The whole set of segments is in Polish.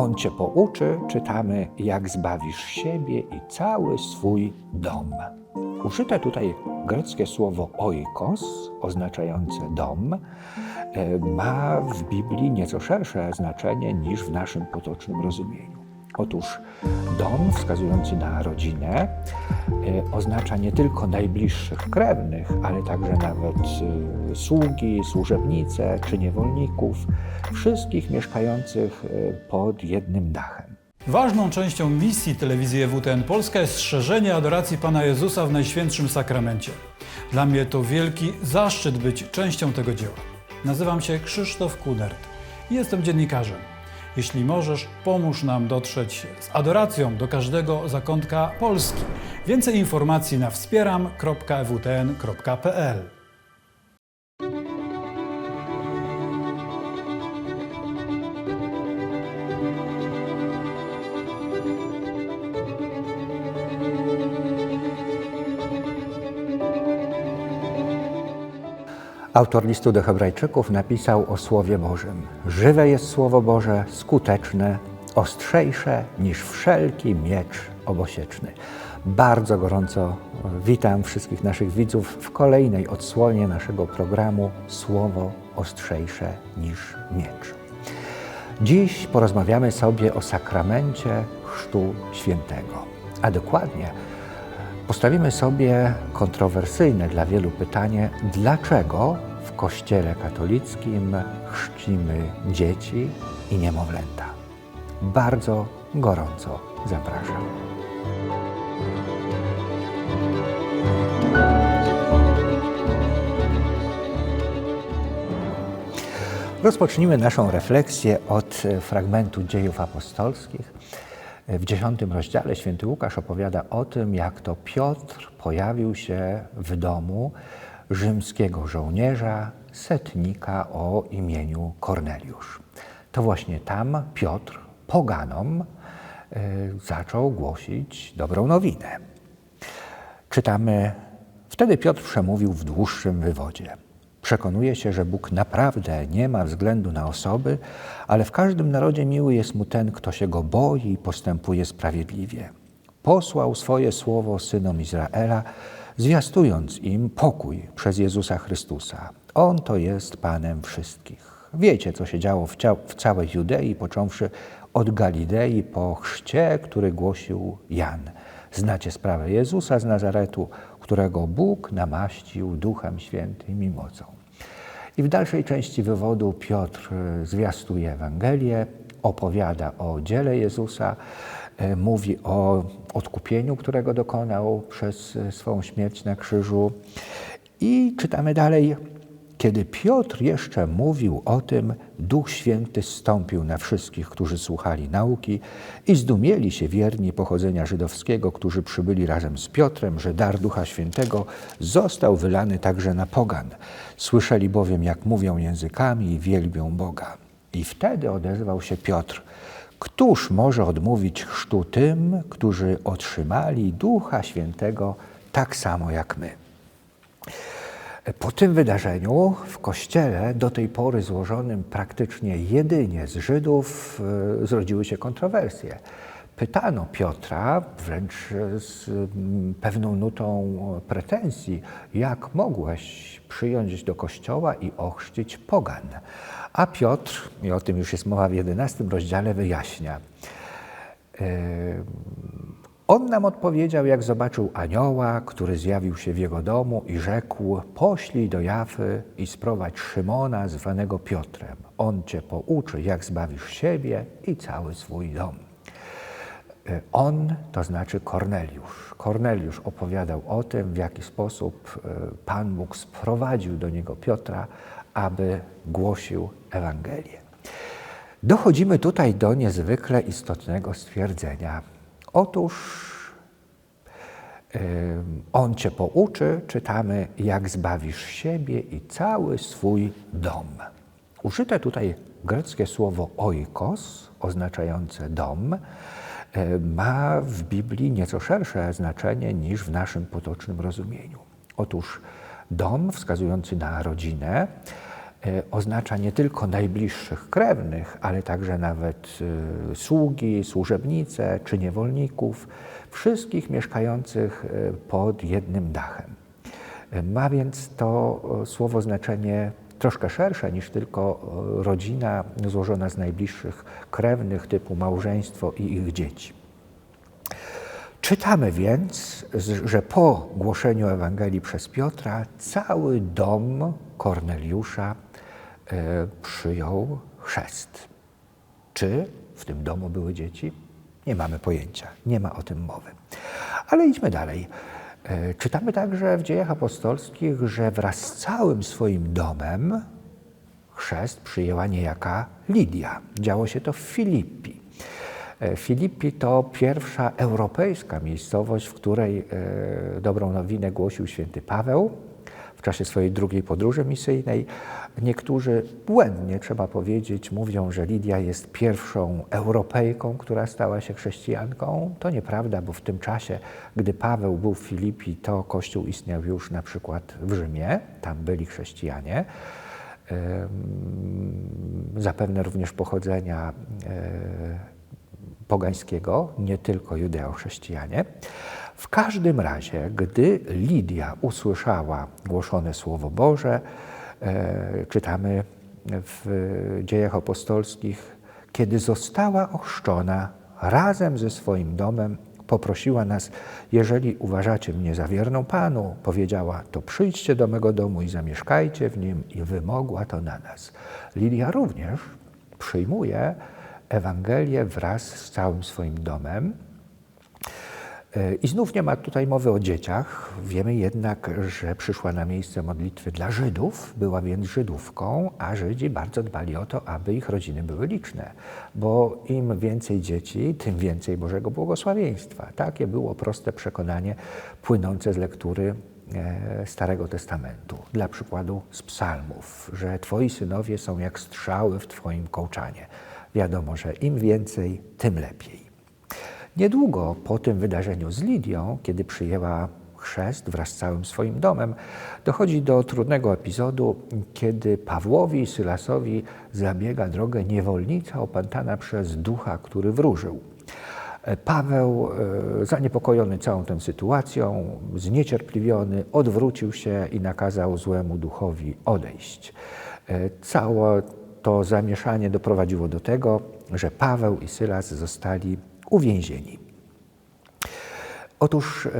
On cię pouczy, czytamy, jak zbawisz siebie i cały swój dom. Użyte tutaj greckie słowo oikos, oznaczające dom, e, ma w Biblii nieco szersze znaczenie niż w naszym potocznym rozumieniu. Otóż dom wskazujący na rodzinę e, oznacza nie tylko najbliższych krewnych, ale także nawet e, sługi, służebnice czy niewolników, wszystkich mieszkających e, pod jednym dachem. Ważną częścią misji telewizji EWTN Polska jest szerzenie adoracji Pana Jezusa w Najświętszym Sakramencie. Dla mnie to wielki zaszczyt być częścią tego dzieła. Nazywam się Krzysztof Kudert i jestem dziennikarzem. Jeśli możesz, pomóż nam dotrzeć z adoracją do każdego zakątka Polski. Więcej informacji na wspieram.ewtn.pl Autor listu do Hebrajczyków napisał o Słowie Bożym. Żywe jest Słowo Boże, skuteczne, ostrzejsze niż wszelki miecz obosieczny. Bardzo gorąco witam wszystkich naszych widzów w kolejnej odsłonie naszego programu Słowo ostrzejsze niż miecz. Dziś porozmawiamy sobie o sakramencie Chrztu Świętego, a dokładnie postawimy sobie kontrowersyjne dla wielu pytanie, dlaczego w Kościele katolickim chrzcimy dzieci i niemowlęta. Bardzo gorąco zapraszam. Rozpocznijmy naszą refleksję od fragmentu dziejów apostolskich. W dziesiątym rozdziale święty Łukasz opowiada o tym, jak to Piotr pojawił się w domu rzymskiego żołnierza, setnika o imieniu Korneliusz. To właśnie tam Piotr poganom e, zaczął głosić dobrą nowinę. Czytamy, wtedy Piotr przemówił w dłuższym wywodzie. Przekonuje się, że Bóg naprawdę nie ma względu na osoby, ale w każdym narodzie miły jest mu ten, kto się go boi i postępuje sprawiedliwie. Posłał swoje słowo synom Izraela, zwiastując im pokój przez Jezusa Chrystusa. On to jest Panem wszystkich. Wiecie, co się działo w, w całej Judei, począwszy od Galilei po chrzcie, który głosił Jan. Znacie sprawę Jezusa z Nazaretu, którego Bóg namaścił Duchem Świętym i mocą. I w dalszej części wywodu Piotr e, zwiastuje Ewangelię, opowiada o dziele Jezusa, e, mówi o odkupieniu, którego dokonał przez e, swą śmierć na krzyżu. I czytamy dalej, kiedy Piotr jeszcze mówił o tym, Duch Święty zstąpił na wszystkich, którzy słuchali nauki i zdumieli się wierni pochodzenia żydowskiego, którzy przybyli razem z Piotrem, że dar Ducha Świętego został wylany także na pogan. Słyszeli bowiem, jak mówią językami i wielbią Boga. I wtedy odezwał się Piotr. Któż może odmówić chrztu tym, którzy otrzymali Ducha Świętego tak samo jak my? Po tym wydarzeniu w kościele, do tej pory złożonym praktycznie jedynie z Żydów, e, zrodziły się kontrowersje. Pytano Piotra, wręcz z mm, pewną nutą pretensji, jak mogłeś przyjąć do kościoła i ochrzcić pogan. A Piotr, i o tym już jest mowa w 11 rozdziale, wyjaśnia. e, on nam odpowiedział, jak zobaczył anioła, który zjawił się w jego domu i rzekł: Poślij do Jafy i sprowadź Szymona, zwanego Piotrem. On cię pouczy, jak zbawisz siebie i cały swój dom. E, On to znaczy Korneliusz. Korneliusz opowiadał o tym, w jaki sposób e, Pan Bóg sprowadził do niego Piotra, aby głosił Ewangelię. Dochodzimy tutaj do niezwykle istotnego stwierdzenia. Otóż On cię pouczy, czytamy, jak zbawisz siebie i cały swój dom. Użyte tutaj greckie słowo oikos, oznaczające dom, y, ma w Biblii nieco szersze znaczenie niż w naszym potocznym rozumieniu. Otóż dom wskazujący na rodzinę e, oznacza nie tylko najbliższych krewnych, ale także nawet e, sługi, służebnice czy niewolników, wszystkich mieszkających e, pod jednym dachem. E, Ma więc to e, słowo znaczenie troszkę szersze niż tylko e, rodzina złożona z najbliższych krewnych typu małżeństwo i ich dzieci. Czytamy więc, że po głoszeniu Ewangelii przez Piotra cały dom Korneliusza e, przyjął chrzest. Czy w tym domu były dzieci? Nie mamy pojęcia, nie ma o tym mowy. Ale idźmy dalej. E, Czytamy także w dziejach apostolskich, że wraz z całym swoim domem chrzest przyjęła niejaka Lidia. Działo się to w Filipi. E, Filipi to pierwsza europejska miejscowość, w której e, dobrą nowinę głosił święty Paweł w czasie swojej drugiej podróży misyjnej. Niektórzy błędnie, trzeba powiedzieć, mówią, że Lidia jest pierwszą Europejką, która stała się chrześcijanką. To nieprawda, bo w tym czasie, gdy Paweł był w Filipi, to kościół istniał już na przykład w Rzymie, tam byli chrześcijanie zapewne również pochodzenia e, pogańskiego, nie tylko judeo-chrześcijanie. W każdym razie, gdy Lidia usłyszała głoszone Słowo Boże, e, czytamy w dziejach apostolskich, kiedy została ochrzczona razem ze swoim domem, poprosiła nas, jeżeli uważacie mnie za wierną Panu, powiedziała, to przyjdźcie do mego domu i zamieszkajcie w nim i wymogła to na nas. Lidia również przyjmuje Ewangelię wraz z całym swoim domem. I znów nie ma tutaj mowy o dzieciach. Wiemy jednak, że przyszła na miejsce modlitwy dla Żydów, była więc Żydówką, a Żydzi bardzo dbali o to, aby ich rodziny były liczne, bo im więcej dzieci, tym więcej Bożego błogosławieństwa. Takie było proste przekonanie płynące z lektury e, Starego Testamentu. Dla przykładu z psalmów, że Twoi synowie są jak strzały w Twoim kołczanie. Wiadomo, że im więcej, tym lepiej. Niedługo po tym wydarzeniu z Lidią, kiedy przyjęła chrzest wraz z całym swoim domem, dochodzi do trudnego epizodu, kiedy Pawłowi i Sylasowi zabiega drogę niewolnica opętana przez ducha, który wróżył. Paweł, e, zaniepokojony całą tą sytuacją, zniecierpliwiony, odwrócił się i nakazał złemu duchowi odejść. E, Całe to zamieszanie doprowadziło do tego, że Paweł i Sylas zostali uwięzieni. Otóż e,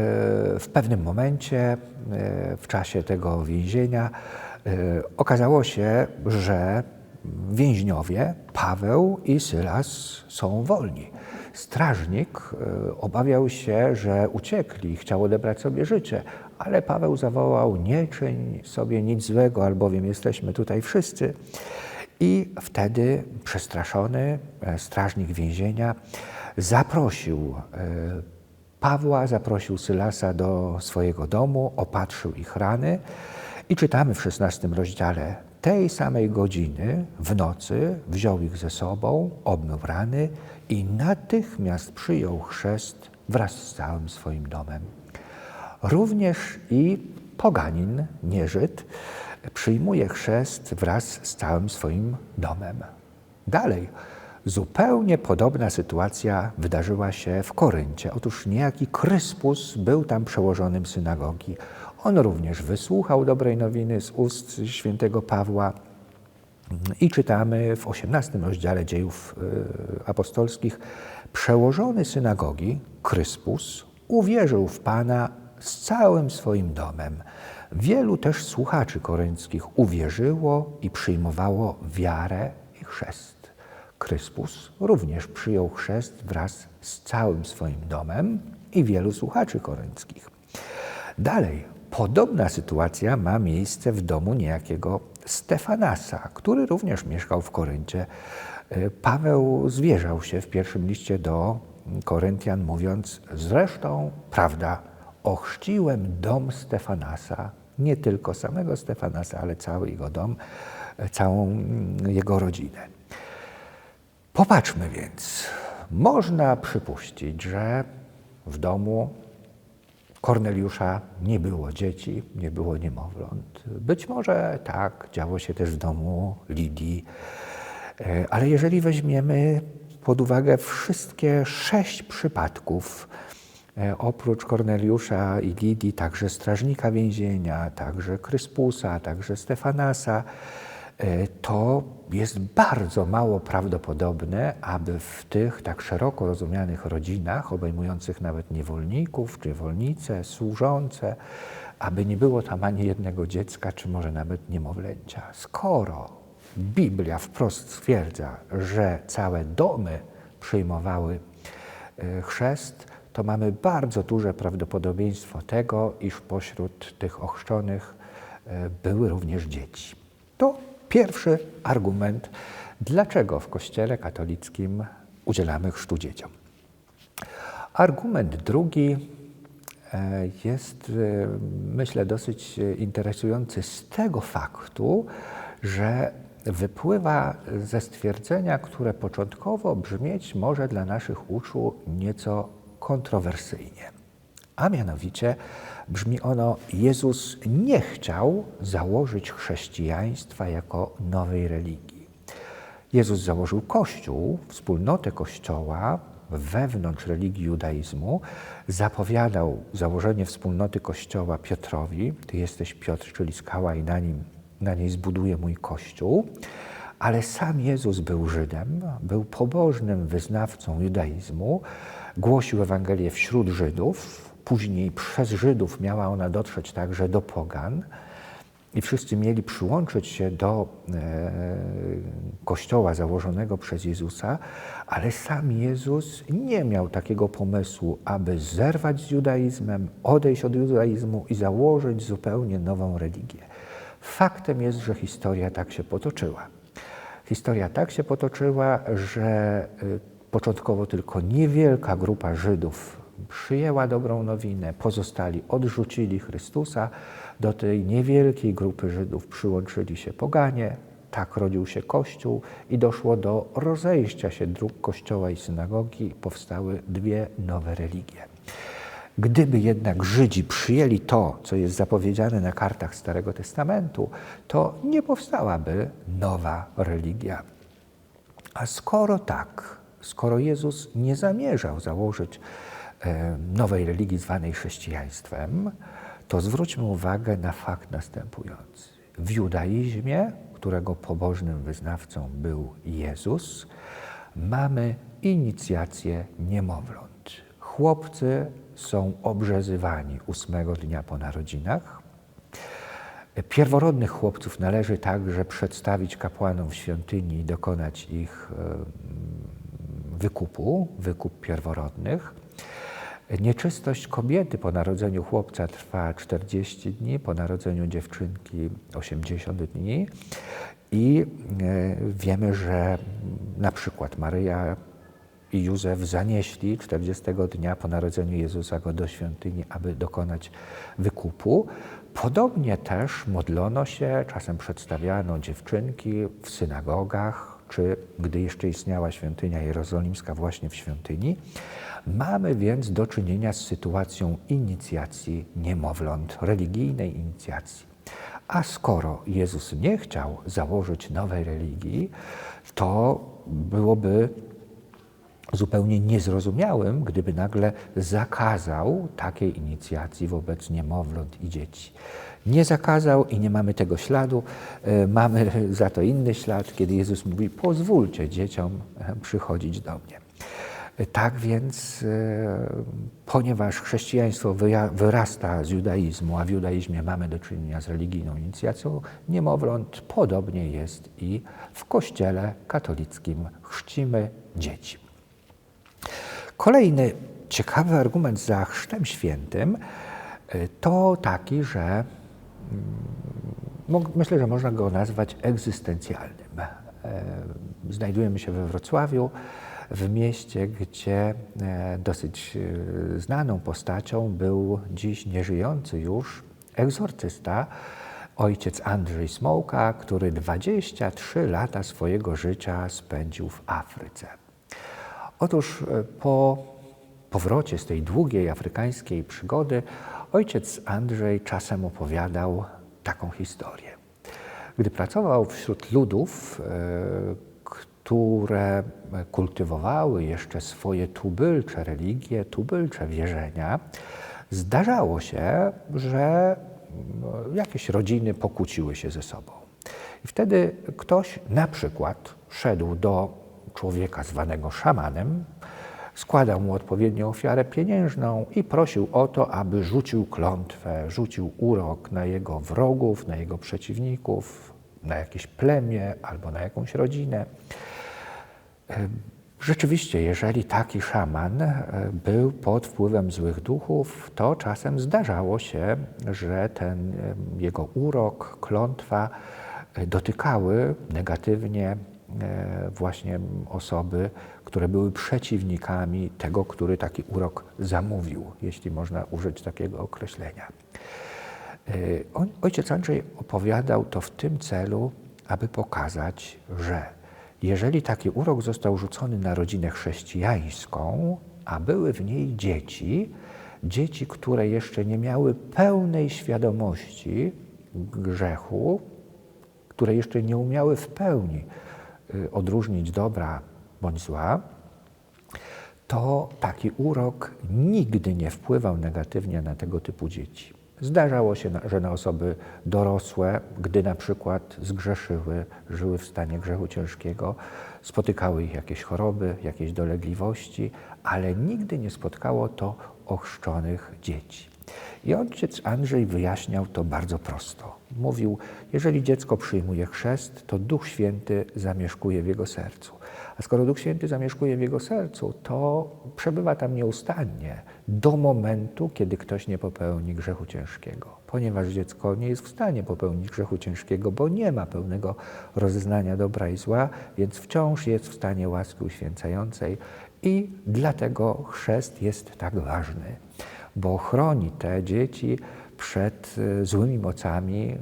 w pewnym momencie, e, w czasie tego więzienia, e, okazało się, że więźniowie Paweł i Sylas są wolni. Strażnik obawiał się, że uciekli, chciał odebrać sobie życie, ale Paweł zawołał: Nie czyń sobie nic złego, albowiem jesteśmy tutaj wszyscy. I wtedy przestraszony strażnik więzienia zaprosił e, Pawła, zaprosił Sylasa do swojego domu, opatrzył ich rany i czytamy w XVI rozdziale tej samej godziny w nocy wziął ich ze sobą, obmył rany i natychmiast przyjął chrzest wraz z całym swoim domem. Również i poganin, nie Żyd, przyjmuje chrzest wraz z całym swoim domem. Dalej, zupełnie podobna sytuacja wydarzyła się w Koryncie. Otóż niejaki Kryspus był tam przełożonym synagogi. On również wysłuchał dobrej nowiny z ust świętego Pawła i czytamy w XVIII rozdziale dziejów y, apostolskich, przełożony synagogi, Kryspus, uwierzył w Pana z całym swoim domem. Wielu też słuchaczy korynckich uwierzyło i przyjmowało wiarę i chrzest. Kryspus również przyjął chrzest wraz z całym swoim domem i wielu słuchaczy korynckich. Dalej, podobna sytuacja ma miejsce w domu niejakiego Stefanasa, który również mieszkał w Koryncie. E, Paweł zwierzał się w pierwszym liście do Koryntian, mówiąc: Zresztą, prawda, ochrzciłem dom Stefanasa, nie tylko samego Stefanasa, ale cały jego dom, e, całą mm, jego rodzinę. Popatrzmy więc. Można przypuścić, że w domu Korneliusza nie było dzieci, nie było niemowląt. Być może tak, działo się też w domu Lidii, E, ale jeżeli weźmiemy pod uwagę wszystkie sześć przypadków, e, oprócz Korneliusza i Lidii, także strażnika więzienia, także Kryspusa, także Stefanasa, to jest bardzo mało prawdopodobne, aby w tych tak szeroko rozumianych rodzinach, obejmujących nawet niewolników, czy niewolnice, służące, aby nie było tam ani jednego dziecka, czy może nawet niemowlęcia. Skoro Biblia wprost stwierdza, że całe domy przyjmowały e, chrzest, to mamy bardzo duże prawdopodobieństwo tego, iż pośród tych ochrzczonych e, były również dzieci. To pierwszy argument, dlaczego w Kościele katolickim udzielamy chrztu dzieciom. Argument drugi e, jest, myślę, dosyć interesujący z tego faktu, że wypływa ze stwierdzenia, które początkowo brzmieć może dla naszych uszu nieco kontrowersyjnie. A mianowicie brzmi ono: Jezus nie chciał założyć chrześcijaństwa jako nowej religii. Jezus założył Kościół, wspólnotę Kościoła wewnątrz religii judaizmu, zapowiadał założenie wspólnoty Kościoła Piotrowi. Ty jesteś Piotr, czyli skała, i na nim na niej zbuduję mój kościół, ale sam Jezus był Żydem, był pobożnym wyznawcą judaizmu, głosił Ewangelię wśród Żydów, później przez Żydów miała ona dotrzeć także do Pogan i wszyscy mieli przyłączyć się do e, kościoła założonego przez Jezusa, ale sam Jezus nie miał takiego pomysłu, aby zerwać z judaizmem, odejść od judaizmu i założyć zupełnie nową religię. Faktem jest, że historia tak się potoczyła. Historia tak się potoczyła, że y, początkowo tylko niewielka grupa Żydów przyjęła dobrą nowinę, pozostali odrzucili Chrystusa. Do tej niewielkiej grupy Żydów przyłączyli się poganie, tak rodził się Kościół i doszło do rozejścia się dróg Kościoła i synagogi, powstały dwie nowe religie. Gdyby jednak Żydzi przyjęli to, co jest zapowiedziane na kartach Starego Testamentu, to nie powstałaby nowa religia. A skoro tak, skoro Jezus nie zamierzał założyć nowej religii zwanej chrześcijaństwem, to zwróćmy uwagę na fakt następujący. W judaizmie, którego pobożnym wyznawcą był Jezus, mamy inicjację niemowląt. Chłopcy są obrzezywani ósmego dnia po narodzinach. Pierworodnych chłopców należy także przedstawić kapłanom w świątyni i dokonać ich wykupu, wykup pierworodnych. Nieczystość kobiety po narodzeniu chłopca trwa 40 dni, po narodzeniu dziewczynki 80 dni. I e, wiemy, że na przykład Maryja i Józef zanieśli 40 dnia po narodzeniu Jezusa go do świątyni, aby dokonać wykupu. Podobnie też modlono się, czasem przedstawiano dziewczynki w synagogach, czy gdy jeszcze istniała świątynia jerozolimska właśnie w świątyni. Mamy więc do czynienia z sytuacją inicjacji niemowląt, religijnej inicjacji. A skoro Jezus nie chciał założyć nowej religii, to byłoby zupełnie niezrozumiałym, gdyby nagle zakazał takiej inicjacji wobec niemowląt i dzieci. Nie zakazał i nie mamy tego śladu. E, mamy za to inny ślad, kiedy Jezus mówi: Pozwólcie dzieciom e, przychodzić do mnie. E, tak więc, ponieważ chrześcijaństwo wyrasta z judaizmu, a w judaizmie mamy do czynienia z religijną inicjacją niemowląt, podobnie jest i w Kościele katolickim chrzcimy dzieci. Kolejny ciekawy argument za Chrztem Świętym to taki, że myślę, że można go nazwać egzystencjalnym. E, znajdujemy się we Wrocławiu, w mieście, gdzie e, dosyć znaną postacią był dziś nieżyjący już egzorcysta, ojciec Andrzej Smołka, który 23 lata swojego życia spędził w Afryce. Otóż e, po powrocie z tej długiej afrykańskiej przygody ojciec Andrzej czasem opowiadał taką historię. Gdy pracował wśród ludów, e, które kultywowały jeszcze swoje tubylcze religie, tubylcze wierzenia, zdarzało się, że no, jakieś rodziny pokłóciły się ze sobą. I wtedy ktoś na przykład szedł do człowieka zwanego szamanem, składał mu odpowiednią ofiarę pieniężną i prosił o to, aby rzucił klątwę, rzucił urok na jego wrogów, na jego przeciwników, na jakieś plemię albo na jakąś rodzinę. Rzeczywiście, jeżeli taki szaman e, był pod wpływem złych duchów, to czasem zdarzało się, że ten jego urok, klątwa e, dotykały negatywnie właśnie osoby, które były przeciwnikami tego, który taki urok zamówił, jeśli można użyć takiego określenia. Ojciec Andrzej opowiadał to w tym celu, aby pokazać, że jeżeli taki urok został rzucony na rodzinę chrześcijańską, a były w niej dzieci, dzieci, które jeszcze nie miały pełnej świadomości grzechu, które jeszcze nie umiały w pełni odróżnić dobra bądź zła, to taki urok nigdy nie wpływał negatywnie na tego typu dzieci. Zdarzało się, że na osoby dorosłe, gdy na przykład zgrzeszyły, żyły w stanie grzechu ciężkiego, spotykały ich jakieś choroby, jakieś dolegliwości, ale nigdy nie spotkało to ochrzczonych dzieci. I ojciec Andrzej wyjaśniał to bardzo prosto. Mówił, jeżeli dziecko przyjmuje chrzest, to Duch Święty zamieszkuje w jego sercu. A skoro Duch Święty zamieszkuje w jego sercu, to przebywa tam nieustannie do momentu, kiedy ktoś nie popełni grzechu ciężkiego. Ponieważ dziecko nie jest w stanie popełnić grzechu ciężkiego, bo nie ma pełnego rozeznania dobra i zła, więc wciąż jest w stanie łaski uświęcającej i dlatego chrzest jest tak ważny, bo chroni te dzieci przed e, złymi mocami,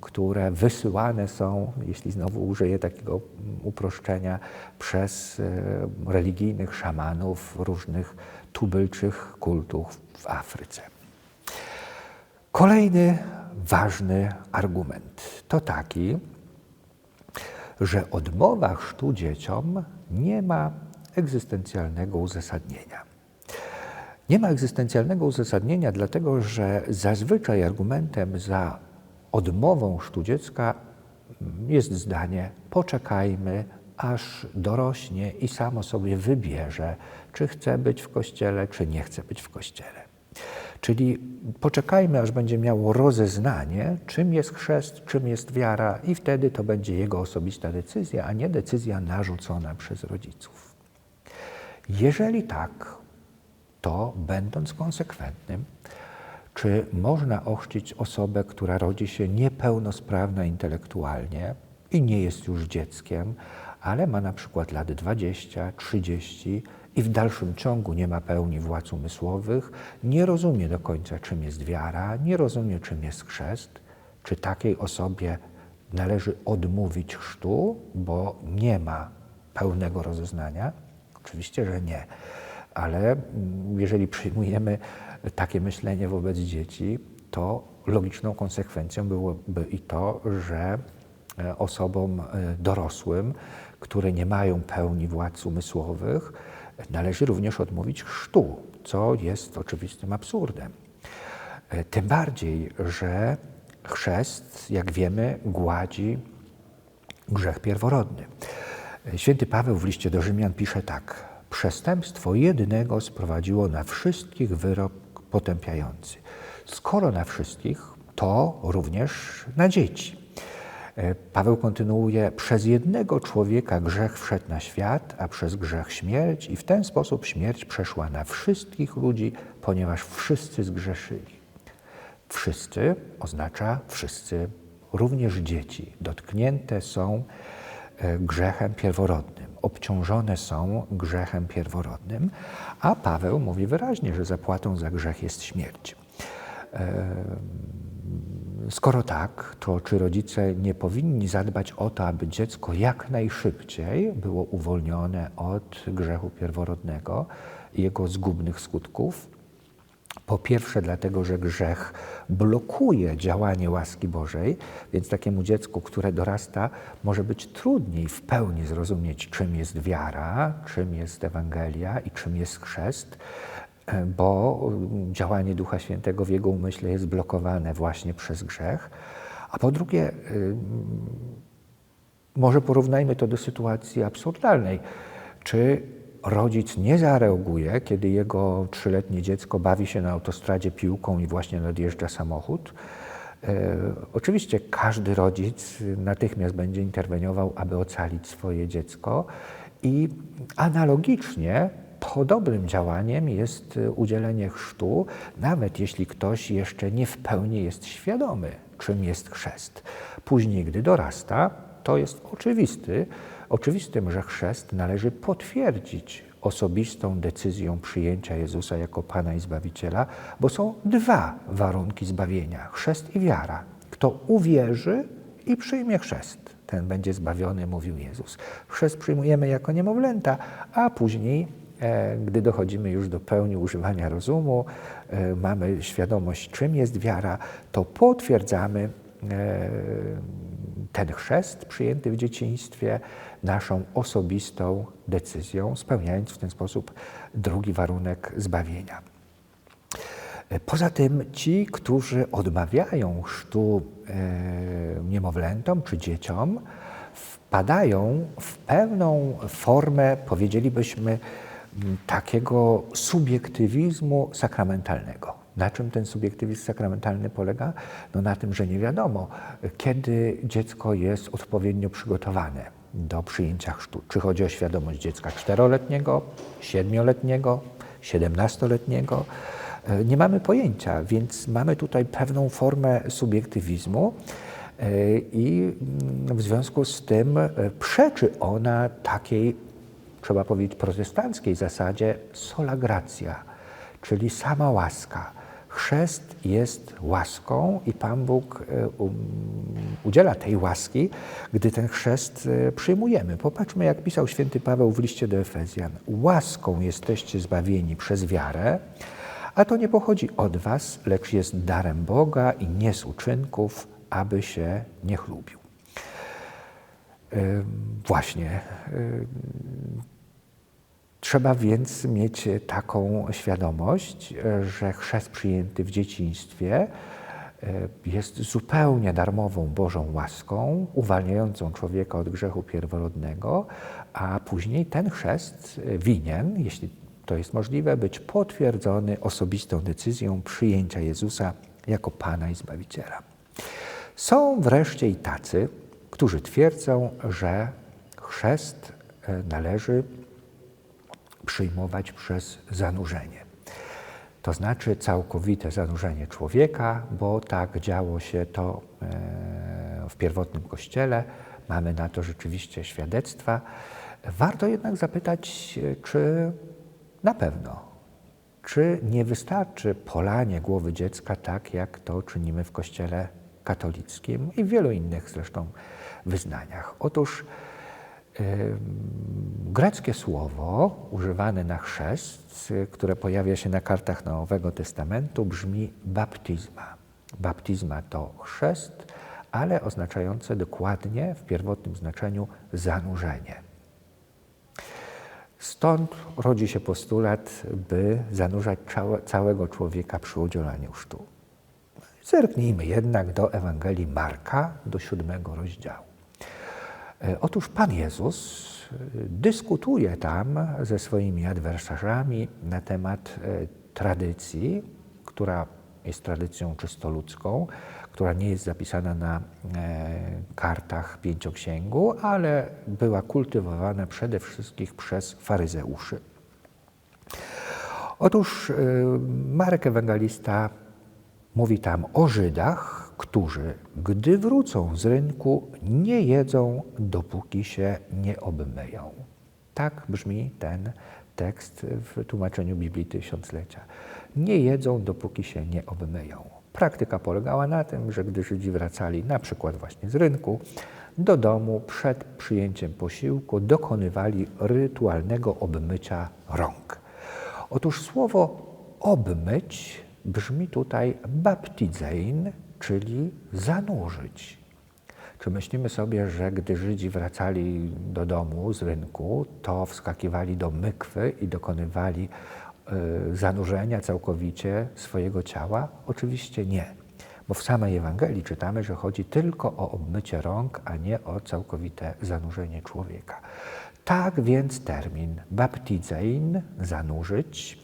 które wysyłane są, jeśli znowu użyję takiego uproszczenia, przez e, religijnych szamanów różnych tubylczych kultów w Afryce. Kolejny ważny argument to taki, że odmowa chrztu dzieciom nie ma egzystencjalnego uzasadnienia. Nie ma egzystencjalnego uzasadnienia, dlatego że zazwyczaj argumentem za odmową chrztu dziecka jest zdanie: poczekajmy, aż dorośnie i samo sobie wybierze, czy chce być w kościele, czy nie chce być w kościele. Czyli poczekajmy, aż będzie miało rozeznanie, czym jest chrzest, czym jest wiara, i wtedy to będzie jego osobista decyzja, a nie decyzja narzucona przez rodziców. Jeżeli tak, to będąc konsekwentnym, czy można ochrzcić osobę, która rodzi się niepełnosprawna intelektualnie i nie jest już dzieckiem, ale ma na przykład lat 20, 30 i w dalszym ciągu nie ma pełni władz umysłowych, nie rozumie do końca, czym jest wiara, nie rozumie, czym jest chrzest, czy takiej osobie należy odmówić chrztu, bo nie ma pełnego rozeznania? Oczywiście, że nie ale jeżeli przyjmujemy takie myślenie wobec dzieci, to logiczną konsekwencją byłoby i to, że e, osobom e, dorosłym, które nie mają pełni władz umysłowych, należy również odmówić chrztu, co jest oczywistym absurdem. E, tym bardziej, że chrzest, jak wiemy, gładzi grzech pierworodny. Święty Paweł w liście do Rzymian pisze tak: przestępstwo jednego sprowadziło na wszystkich wyrok potępiający. Skoro na wszystkich, to również na dzieci. E, Paweł kontynuuje: Przez jednego człowieka grzech wszedł na świat, a przez grzech śmierć, i w ten sposób śmierć przeszła na wszystkich ludzi, ponieważ wszyscy zgrzeszyli. Wszyscy oznacza wszyscy, również dzieci, dotknięte są e, grzechem pierworodnym obciążone są grzechem pierworodnym, a Paweł mówi wyraźnie, że zapłatą za grzech jest śmierć. Skoro tak, to czy rodzice nie powinni zadbać o to, aby dziecko jak najszybciej było uwolnione od grzechu pierworodnego i jego zgubnych skutków? Po pierwsze, dlatego, że grzech blokuje działanie łaski Bożej, więc takiemu dziecku, które dorasta, może być trudniej w pełni zrozumieć, czym jest wiara, czym jest Ewangelia i czym jest chrzest, bo działanie Ducha Świętego w jego umyśle jest blokowane właśnie przez grzech. A po drugie, może porównajmy to do sytuacji absurdalnej. Czy rodzic nie zareaguje, kiedy jego trzyletnie dziecko bawi się na autostradzie piłką i właśnie nadjeżdża samochód? E, oczywiście każdy rodzic natychmiast będzie interweniował, aby ocalić swoje dziecko i analogicznie podobnym działaniem jest udzielenie chrztu, nawet jeśli ktoś jeszcze nie w pełni jest świadomy, czym jest chrzest. Później, gdy dorasta, to jest oczywisty, oczywistym, że chrzest należy potwierdzić osobistą decyzją przyjęcia Jezusa jako Pana i Zbawiciela, bo są dwa warunki zbawienia: chrzest i wiara. Kto uwierzy i przyjmie chrzest, ten będzie zbawiony, mówił Jezus. Chrzest przyjmujemy jako niemowlęta, a później, e, gdy dochodzimy już do pełni używania rozumu, e, mamy świadomość, czym jest wiara, to potwierdzamy e, ten chrzest przyjęty w dzieciństwie naszą osobistą decyzją, spełniając w ten sposób drugi warunek zbawienia. Poza tym ci, którzy odmawiają chrztu e, niemowlętom czy dzieciom, wpadają w pełną formę, powiedzielibyśmy, takiego subiektywizmu sakramentalnego. Na czym ten subiektywizm sakramentalny polega? No na tym, że nie wiadomo, kiedy dziecko jest odpowiednio przygotowane do przyjęcia chrztu. Czy chodzi o świadomość dziecka czteroletniego, siedmioletniego, siedemnastoletniego? E, nie mamy pojęcia, więc mamy tutaj pewną formę subiektywizmu e, i mm, w związku z tym e, przeczy ona takiej, trzeba powiedzieć, protestanckiej zasadzie sola gratia, czyli sama łaska Chrzest jest łaską i Pan Bóg e, um, udziela tej łaski, gdy ten chrzest e, przyjmujemy. Popatrzmy, jak pisał święty Paweł w liście do Efezjan. Łaską jesteście zbawieni przez wiarę, a to nie pochodzi od was, lecz jest darem Boga i nie z uczynków, aby się nie chlubił. Właśnie Trzeba więc mieć taką świadomość, że chrzest przyjęty w dzieciństwie e, jest zupełnie darmową Bożą łaską, uwalniającą człowieka od grzechu pierworodnego, a później ten chrzest winien, jeśli to jest możliwe, być potwierdzony osobistą decyzją przyjęcia Jezusa jako Pana i Zbawiciela. Są wreszcie i tacy, którzy twierdzą, że chrzest e, należy przyjmować przez zanurzenie. To znaczy całkowite zanurzenie człowieka, bo tak działo się to e, w pierwotnym kościele. Mamy na to rzeczywiście świadectwa. Warto jednak zapytać, czy na pewno, czy nie wystarczy polanie głowy dziecka tak, jak to czynimy w kościele katolickim i w wielu innych zresztą wyznaniach. Otóż Greckie słowo używane na chrzest, które pojawia się na kartach Nowego Testamentu, brzmi baptizma. Baptizma to chrzest, ale oznaczające dokładnie w pierwotnym znaczeniu zanurzenie. Stąd rodzi się postulat, by zanurzać całego człowieka przy udzielaniu chrztu. Zerknijmy jednak do Ewangelii Marka, do siódmego rozdziału. E, otóż Pan Jezus e, dyskutuje tam ze swoimi adwersarzami na temat e, tradycji, która jest tradycją czysto ludzką, która nie jest zapisana na kartach pięcioksięgu, ale była kultywowana przede wszystkim przez faryzeuszy. Otóż Marek Ewangelista mówi tam o Żydach, którzy, gdy wrócą z rynku, nie jedzą, dopóki się nie obmyją. Tak brzmi ten tekst w tłumaczeniu Biblii Tysiąclecia. Nie jedzą, dopóki się nie obmyją. Praktyka polegała na tym, że gdy Żydzi wracali na przykład właśnie z rynku, do domu przed przyjęciem posiłku dokonywali rytualnego obmycia rąk. Otóż słowo obmyć brzmi tutaj baptizein, czyli zanurzyć. Czy myślimy sobie, że gdy Żydzi wracali do domu z rynku, to wskakiwali do mykwy i dokonywali y, zanurzenia całkowicie swojego ciała? Oczywiście nie, bo w samej Ewangelii czytamy, że chodzi tylko o obmycie rąk, a nie o całkowite zanurzenie człowieka. Tak więc termin baptizein, zanurzyć,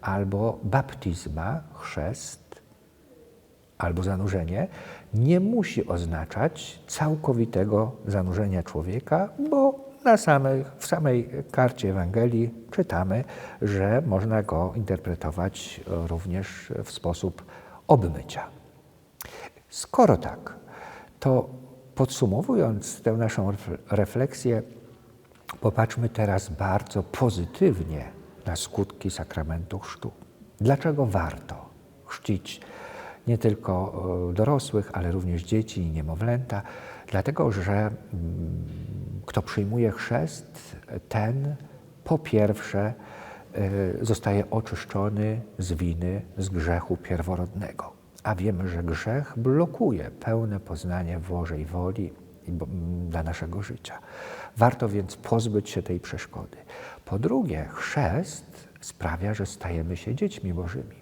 albo baptizma, chrzest, albo zanurzenie nie musi oznaczać całkowitego zanurzenia człowieka, bo na samej, w samej karcie Ewangelii czytamy, że można go interpretować również w sposób obmycia. Skoro tak, to podsumowując tę naszą ref- refleksję, popatrzmy teraz bardzo pozytywnie na skutki sakramentu chrztu. Dlaczego warto chrzcić nie tylko e, dorosłych, ale również dzieci i niemowlęta? Dlatego, że mm, kto przyjmuje chrzest, ten po pierwsze e, zostaje oczyszczony z winy, z grzechu pierworodnego. A wiemy, że grzech blokuje pełne poznanie Bożej woli i bo- m, dla naszego życia. Warto więc pozbyć się tej przeszkody. Po drugie, chrzest sprawia, że stajemy się dziećmi Bożymi.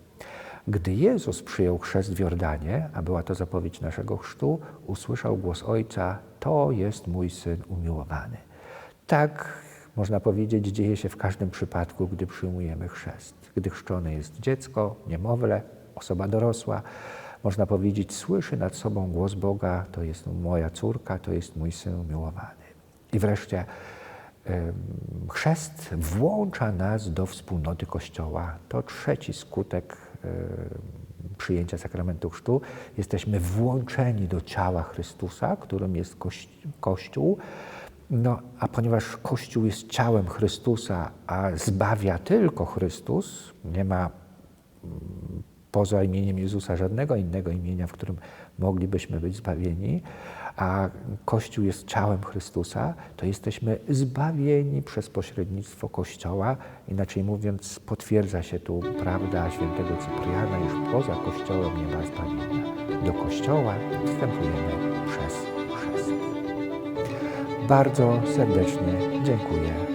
Gdy Jezus przyjął chrzest w Jordanie, a była to zapowiedź naszego chrztu, usłyszał głos Ojca: To jest mój syn umiłowany. Tak, można powiedzieć, dzieje się w każdym przypadku, gdy przyjmujemy chrzest. Gdy chrzczone jest dziecko, niemowlę, osoba dorosła, można powiedzieć, słyszy nad sobą głos Boga: To jest moja córka, to jest mój syn umiłowany. I wreszcie chrzest włącza nas do wspólnoty Kościoła. To trzeci skutek przyjęcia sakramentu chrztu. Jesteśmy włączeni do ciała Chrystusa, którym jest koś- Kościół. No, a ponieważ Kościół jest ciałem Chrystusa, a zbawia tylko Chrystus, nie ma poza imieniem Jezusa żadnego innego imienia, w którym moglibyśmy być zbawieni, a Kościół jest ciałem Chrystusa, to jesteśmy zbawieni przez pośrednictwo Kościoła. Inaczej mówiąc, potwierdza się tu prawda świętego Cypriana, iż poza Kościołem nie ma zbawienia. Do Kościoła wstępujemy przez chrzest. Bardzo serdecznie dziękuję